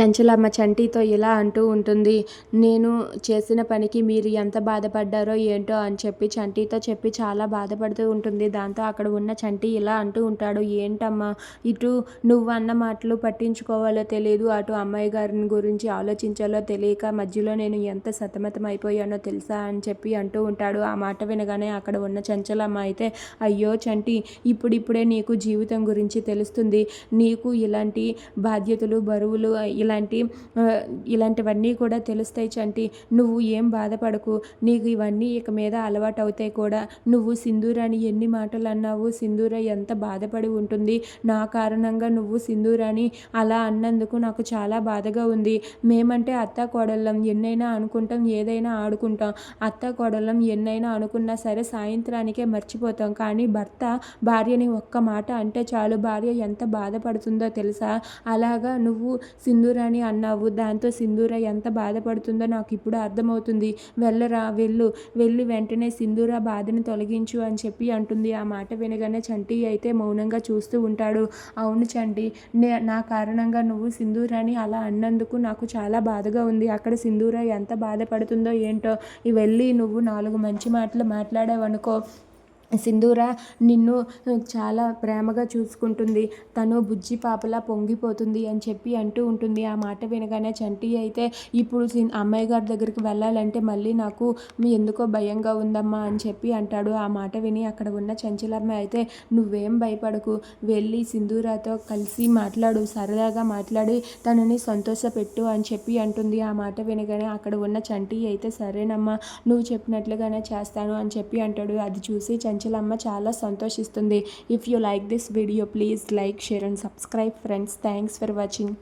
చంచలమ్మ చంటితో ఇలా అంటూ ఉంటుంది నేను చేసిన పనికి మీరు ఎంత బాధపడ్డారో ఏంటో అని చెప్పి చంటితో చెప్పి చాలా బాధపడుతూ ఉంటుంది. దాంతో అక్కడ ఉన్న చంటి ఇలా అంటూ ఉంటాడు ఏంటమ్మా ఇటు నువ్వు అన్న మాటలు పట్టించుకోవాలో తెలియదు అటు అమ్మాయి గారిని గురించి ఆలోచించాలో తెలియక మధ్యలో నేను ఎంత సతమతం అయిపోయానో తెలుసా అని చెప్పి అంటూ ఉంటాడు. ఆ మాట వినగానే అక్కడ ఉన్న చంచలమ్మ అయితే అయ్యో చంటి ఇప్పుడిప్పుడే నీకు జీవితం గురించి తెలుస్తుంది. నీకు ఇలాంటి బాధ్యతలు బరువులు ఇలా ఇలాంటి ఇలాంటివన్నీ కూడా తెలుస్తాయి చంటి. నువ్వు ఏం బాధపడకు. నీకు ఇవన్నీ ఇక మీద అలవాటు అవుతాయి కూడా. నువ్వు సింధూరాని ఎన్ని మాటలు అన్నావు సింధూర ఎంత బాధపడి ఉంటుంది. నా కారణంగా నువ్వు సింధూరాని అలా అన్నందుకు నాకు చాలా బాధగా ఉంది. మేమంటే అత్త కోడళ్ళం. ఎన్నైనా అనుకుంటాం ఏదైనా ఆడుకుంటాం. అత్త కోడళ్ళం ఎన్నైనా అనుకున్నా సరే సాయంత్రానికే మర్చిపోతాం. కానీ భర్త భార్యని ఒక్క మాట అంటే చాలు. భార్య ఎంత బాధపడుతుందో తెలుసా? అలాగా నువ్వు సింధూరాని అన్నావు. దాంతో సింధూర ఎంత బాధపడుతుందో నాకు ఇప్పుడు అర్థమవుతుంది. వెళ్ళరా వెళ్ళు. వెళ్ళి వెంటనే సింధూర బాధని తొలగించు అని చెప్పి అంటుంది. ఆ మాట వినగానే చంటి అయితే మౌనంగా చూస్తూ ఉంటాడు. అవును చంటి నే నా కారణంగా నువ్వు సింధూరాని అలా అన్నందుకు నాకు చాలా బాధగా ఉంది. అక్కడ సింధూర ఎంత బాధపడుతుందో ఏంటో వెళ్ళి నువ్వు నాలుగు మంచి మాటలు మాట్లాడావనుకో. సింధూర నిన్ను చాలా ప్రేమగా చూసుకుంటుంది. తను బుజ్జి పాపలా పొంగిపోతుంది అని చెప్పి అంటూ ఉంటుంది. ఆ మాట వినగానే చంటి అయితే ఇప్పుడు అమ్మాయి గారి దగ్గరికి వెళ్ళాలంటే మళ్ళీ నాకు ఎందుకో భయంగా ఉందమ్మా అని చెప్పి అంటాడు. ఆ మాట విని అక్కడ ఉన్న చంచలమ్మ అయితే నువ్వేం భయపడకు. వెళ్ళి సింధూరాతో కలిసి మాట్లాడు. సరదాగా మాట్లాడి తనని సంతోషపెట్టు అని చెప్పి అంటుంది. ఆ మాట వినగానే అక్కడ ఉన్న చంటి అయితే సరేనమ్మా నువ్వు చెప్పినట్లుగానే చేస్తాను అని చెప్పి అంటాడు. అది చూసి చంచ చెంచలమ్మ చాలా సంతోషిస్తుంది. If you like this video please like share and subscribe friends thanks for watching